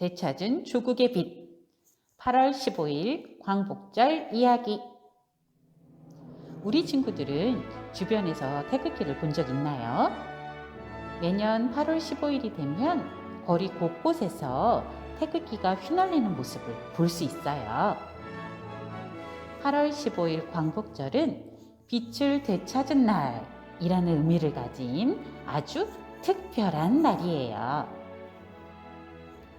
되찾은 조국의 빛 8월 15일 광복절 이야기 우리 친구들은 주변에서 태극기를 본 적 있나요? 매년 8월 15일이 되면 거리 곳곳에서 태극기가 휘날리는 모습을 볼 수 있어요. 8월 15일 광복절은 빛을 되찾은 날이라는 의미를 가진 아주 특별한 날이에요.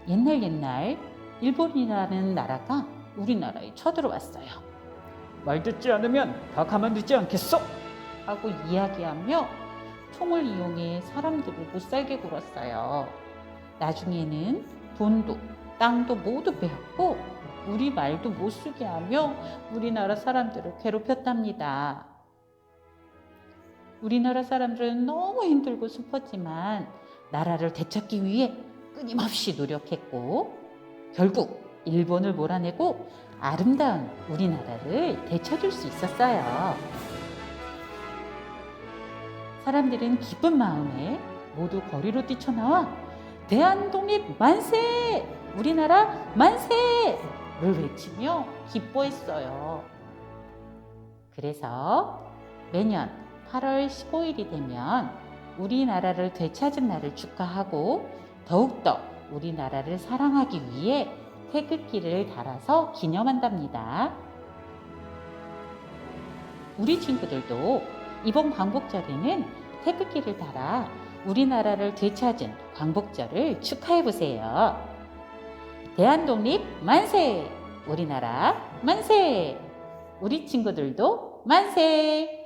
옛날 옛날 일본이라는 나라가 우리나라에 쳐들어왔어요. 말 듣지 않으면 다 가만두지 않겠어. 하고 이야기하며 총을 이용해 사람들을 못 살게 굴었어요. 나중에는 돈도 땅도 모두 빼앗고 우리 말도 못 쓰게 하며 우리나라 사람들을 괴롭혔답니다. 우리나라 사람들은 너무 힘들고 슬펐지만 나라를 되찾기 위해 끊임없이 노력했고 결국 일본을 몰아내고 아름다운 우리나라를 되찾을 수 있었어요. 사람들은 기쁜 마음에 모두 거리로 뛰쳐나와 대한 독립 만세! 우리나라 만세! 를 외치며 기뻐했어요. 그래서 매년 8월 15일이 되면 우리나라를 되찾은 날을 축하하고 더욱더 우리나라를 사랑하기 위해 태극기를 달아서 기념한답니다. 우리 친구들도 이번 광복절에는 태극기를 달아 우리나라를 되찾은 광복절을 축하해 보세요. 대한독립 만세! 우리나라 만세! 우리 친구들도 만세!